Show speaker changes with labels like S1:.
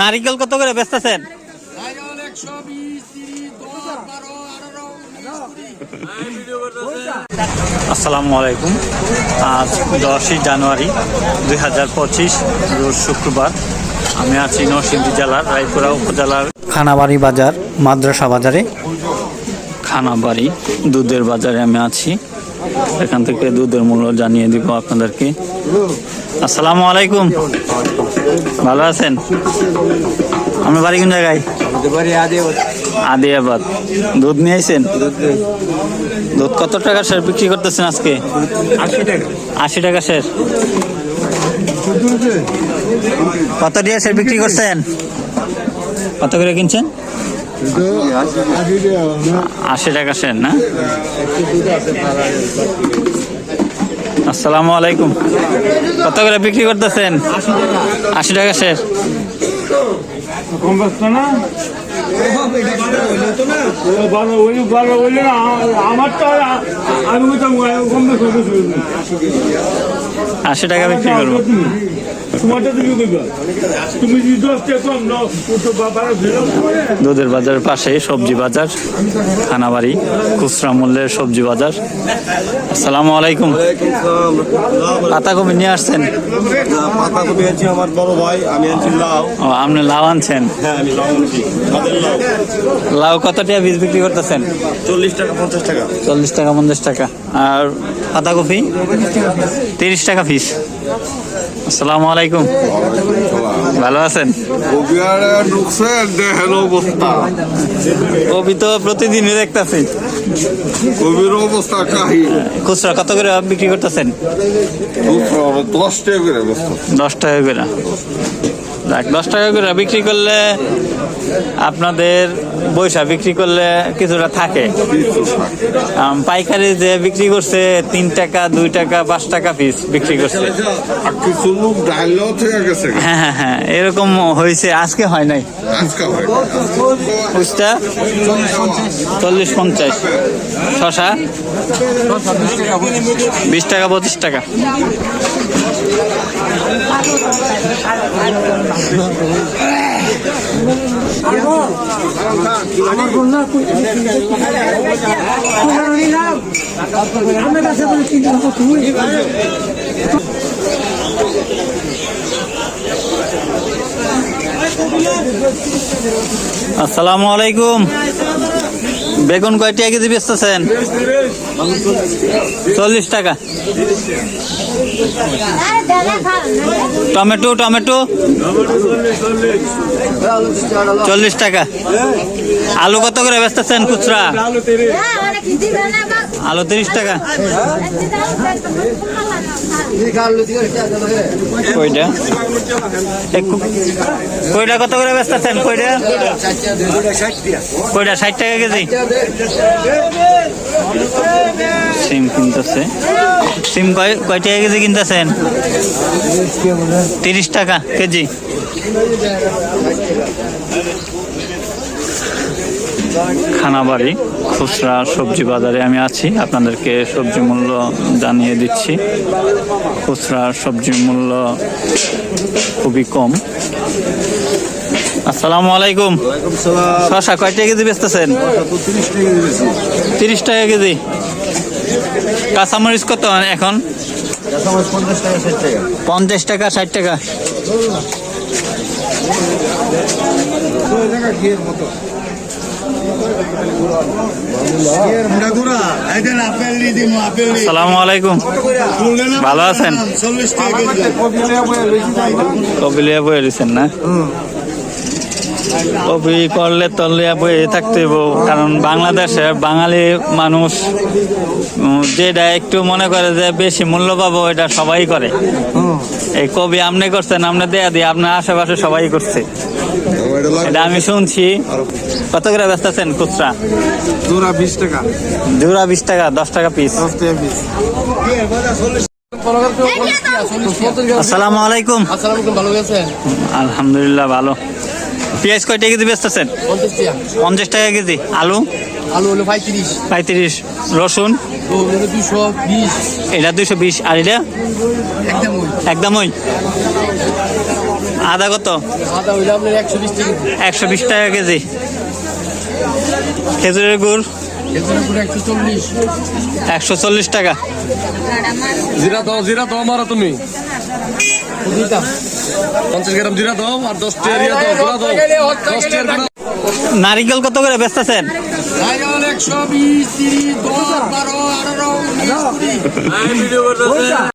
S1: নারিকেল কত করে বেচতেছেন? আসসালামু আলাইকুম। আজ দশই জানুয়ারি দুই হাজার পঁচিশ রোজ শুক্রবার। আমি আছি নরসিংদী জেলার রায়পুরা উপজেলার। খানাবাড়ি বাজার মাদ্রাসা বাজারে। খানাবাড়ি দুধের বাজারে আমি আছি। এখান থেকে দুধের মূল্য জানিয়ে দিব আপনাদেরকে। আসসালামু আলাইকুম। ভালো আছেন? আপনার বাড়ি কোন জায়গায়? আদিয়াবাদ। দুধ নিয়ে আইছেন? দুধ কত টাকা শের বিক্রি করতেছেন আজকে? আশি টাকা শের কত দিয়ে শের বিক্রি করছেন? কত করে কিনছেন? আশি টাকা শের না? আসসালামু আলাইকুম। কত করে বিক্রি করতেছেন? আশি টাকা
S2: না আমার তো আমি
S1: আশি টাকা বিক্রি করব।
S2: তোমারটা তুমি কইবা তুমি যদি দশ টাকা কম নাও ও তো বাবার দিলাম
S1: দুধের বাজারের পাশে সবজি বাজার খানাবাড়ি খুচরা মূল্যের সবজি বাজার। আসসালামু আলাইকুম। পাতাকপি নিয়ে আসছেন?
S3: পাতাকপি আনছি আমার বড় ভাই আমি আনছি লাউ।
S1: ও আপনি লাউ আনছেন?
S3: হ্যাঁ লাউ
S1: কত টাকা বীজ বিক্রি করতেছেন?
S3: চল্লিশ টাকা পঞ্চাশ টাকা।
S1: চল্লিশ টাকা পঞ্চাশ টাকা। আর পাতাকপি? তিরিশ টাকা পিস আসসালামু আলাইকুম। ভালো আছেন?
S3: দেখেন
S1: কপি তো প্রতিদিনই দেখতেছি।
S3: কবির অবস্থা কাহি
S1: খুচরা কত করে বিক্রি করতেছেন?
S3: দশ টাকা করে।
S1: দশ টাকা করে দশ টাকা করে বিক্রি করলে আপনাদের বৈশা বিক্রি করলে কিছুটা থাকে। পাইকারি যে বিক্রি করছে তিন টাকা দুই টাকা পাঁচ টাকা পিস বিক্রি করছে। হ্যাঁ হ্যাঁ হ্যাঁ এরকম হয়েছে আজকে হয় নাই। চল্লিশ পঞ্চাশ। শশা? বিশ টাকা পঁচিশ টাকা। আসসালামু আলাইকুম। বেগুন কয়টি কেজি বেচতেছেন? চল্লিশ টাকা। Tomato tomato? চল্লিশ টাকা। আলু কত করে বেচতেছেন খুচরা? আলু তিরিশ টাকা। কইটা কত করে বেচতেছেন? কইটা কইটা ষাট টাকা কেজি। সিম কিনতেছে। সিম কয় কয় টাকা কেজি কিনতেছেন? তিরিশ টাকা কেজি। খানাবাড়ি, খুচরা, সবজি বাজারে আমি আছি। আপনাদেরকে সবজি মূল্য জানিয়ে দিচ্ছি। খুচরা সবজির মূল্য খুবই কম। আসসালামু আলাইকুম। শশা কয় টাকা কেজি বেচতেছেন? তিরিশ টাকা কেজি। কাঁচামরিচ কত এখন? পঞ্চাশ টাকা ষাট টাকা। আসসালামু আলাইকুম। ভালো আছেন? কবিলিয়া বয়ে দিচ্ছেন না? কবি করলে তলিয়া বয়ে থাকতে হইব। কারণ বাংলাদেশে বাঙালি মানুষ যেটা একটু মনে করে যে বেশি মূল্য পাবো এটা সবাই করে। এই কবি আপনি করছেন আপনি দেয়া দিয়ে আপনার আশেপাশে সবাই করছে। এটা আমি শুনছি। কত করে ব্যস্ত আছেন খুচরা?
S3: জোড়া বিশ টাকা।
S1: জোড়া বিশ টাকা দশ টাকা পিস
S3: দশ টাকা পিস
S1: আসসালামু আলাইকুম
S4: ভালো আছেন?
S1: আলহামদুলিল্লাহ ভালো। পেঁয়াজ কয়টা কেজি বেচতেছেন? আছেন
S4: পঞ্চাশ টাকা
S1: কেজি। আলু?
S4: আলু হলো পঁয়ত্রিশ।
S1: পঁয়ত্রিশ। রসুন?
S4: এটা দুশো বিশ।
S1: এটা দুশো বিশ। আর এটা?
S4: একদম ওই।
S1: আদা কত?
S4: একশো বিশ টাকা।
S1: টাকা কেজি। খেজুরের গুড়?
S4: একশো চল্লিশ
S1: টাকা।
S2: জিরা দাও জিরা দাও মারা তুমি। পঞ্চাশ গ্রাম জিরা দাও আর দশ দাও গুড়া দাও। দশ
S1: নারিকেল কত করে বেচতেছেন?
S4: একশো বিশ তিরিশ দশ বারো আঠারো উনিশ কুড়ি